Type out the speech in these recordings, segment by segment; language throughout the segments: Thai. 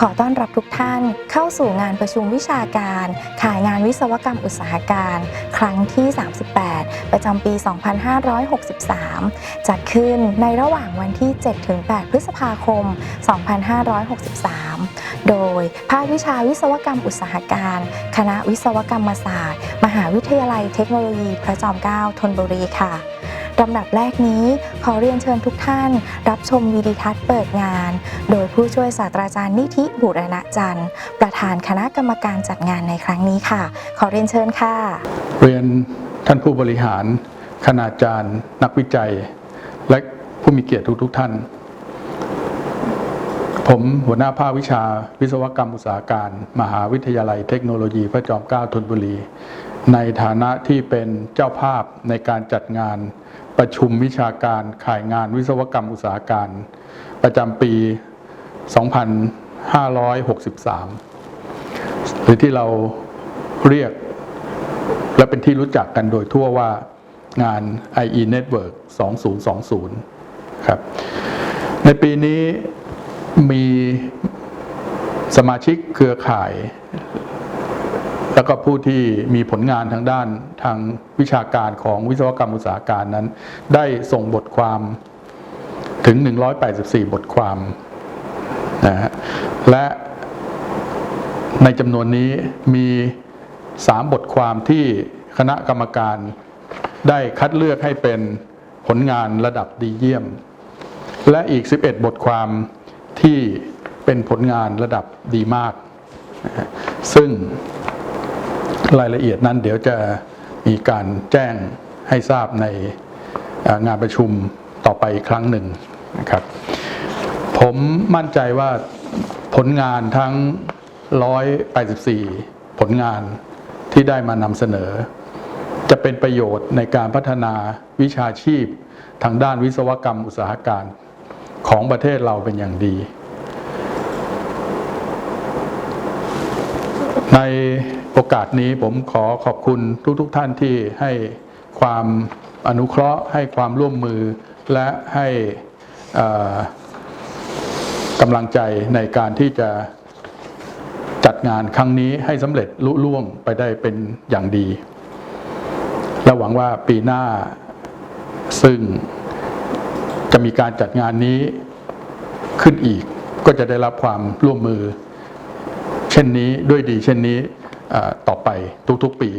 ขอต้อนรับทุกท่านเข้าสู่งานประชุมวิชาการ ขายงานวิศวกรรมอุตสาหการ ครั้งที่ 38 ประจำปี 2563 จัดขึ้นในระหว่างวันที่ 7-8 พฤษภาคม 2563 โดยภาควิชาวิศวกรรมอุตสาหการ คณะวิศวกรรมศาสตร์ มหาวิทยาลัยเทคโนโลยีพระจอมเกล้าธนบุรีค่ะ ลำดับแรกนี้ขอเรียนเชิญทุกท่าน รับชมวิดีทัศน์เปิดงาน โดยผู้ช่วยศาสตราจารย์นิธิบุรณจันทร์ ประธานคณะกรรมการจัดงานในครั้งนี้ค่ะ ขอเรียนเชิญค่ะ เรียนท่านผู้บริหาร คณาจารย์ นักวิจัย และผู้มีเกียรติทุกๆท่าน ผมหัวหน้าภาควิชา วิศวกรรมอุตสาหการ มหาวิทยาลัยเทคโนโลยีพระจอมเกล้าธนบุรี ในฐานะที่เป็นเจ้าภาพในการจัดงานประชุมวิชาการขายงานวิศวกรรมอุตสาหการ ประจำปี 2563 หรือที่เราเรียกและเป็นที่รู้จักกันโดยทั่วว่างาน IE Network 2020 ครับ ในปีนี้มีสมาชิกเครือข่าย แล้วก็ผู้ที่มีผลงานทางด้านทางวิชาการของวิศวกรรมอุตสาหการนั้น ได้ส่งบทความถึง 184 บทความนะฮะและในจำนวนนี้มี 3 บทความที่คณะกรรมการได้คัดเลือกให้เป็นผลงานระดับดีเยี่ยม และอีก 11 บทความที่เป็นผลงานระดับดีมาก ซึ่ง รายละเอียดนั้นเดี๋ยวจะมีการแจ้งให้ทราบในงานประชุมต่อไปอีกครั้งหนึ่งนะครับ ผมมั่นใจว่าผลงานทั้ง 184 ผลงานที่ได้มานำเสนอ จะเป็นประโยชน์ในการพัฒนาวิชาชีพทางด้านวิศวกรรมอุตสาหการของประเทศเราเป็นอย่างดี ใน โอกาสนี้ผมขอขอบคุณทุกๆทท่านที่ให้ความอนุเคราะห์ ให้ความร่วมมือและให้กำลังใจในการที่จะจัดงานครั้งนี้ให้สำเร็จลุล่วงไปได้เป็นอย่างดี และหวังว่าปีหน้าซึ่งจะมีการจัดงานนี้ขึ้นอีกก็จะได้รับความร่วมมือ เช่นนี้ด้วยดีเช่นนี้ ต่อไปทุกๆปี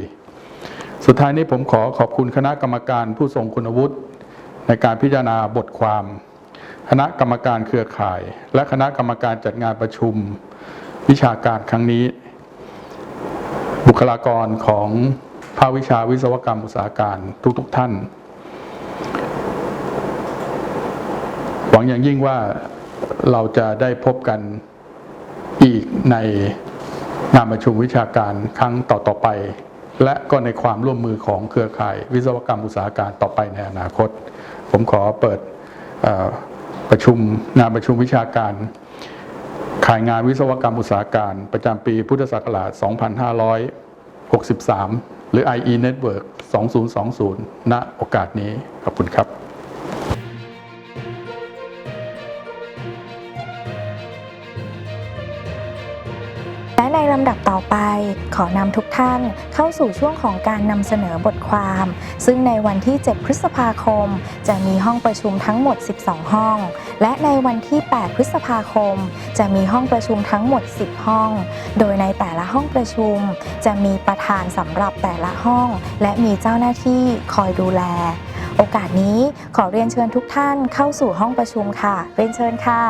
สุดท้ายนี้ผมขอขอบคุณคณะกรรมการผู้ทรงคุณวุฒิในการพิจารณาบทความ คณะกรรมการเครือข่าย และคณะกรรมการจัดงานประชุมวิชาการครั้งนี้ บุคลากรของภาควิชาวิศวกรรมอุตสาหการทุกๆทท่าน หวังอย่างยิ่งว่าเราจะได้พบกันอีกใน งานประชุมวิชาการครั้งต่อๆไป และก็ในความร่วมมือของเครือข่าย วิศวกรรมอุตสาหการต่อไปในอนาคต ผมขอเปิดประชุมงานประชุมวิชาการขายงานวิศวกรรมอุตสาหการประจำปีพุทธศักราช 2563 หรือ IE Network 2020 ณ โอกาสนี้ ขอบคุณครับ และในลำดับต่อไปขอนำทุกท่านเข้าสู่ช่วงของการนำเสนอบทความ ซึ่งในวันที่ 7 พฤษภาคม จะมีห้องประชุมทั้งหมด 12 ห้อง และในวันที่ 8 พฤษภาคม จะมีห้องประชุมทั้งหมด 10 ห้อง โดยในแต่ละห้องประชุม จะมีประธานสำหรับแต่ละห้อง และมีเจ้าหน้าที่คอยดูแล โอกาสนี้ขอเรียนเชิญทุกท่านเข้าสู่ห้องประชุมค่ะ เรียนเชิญค่ะ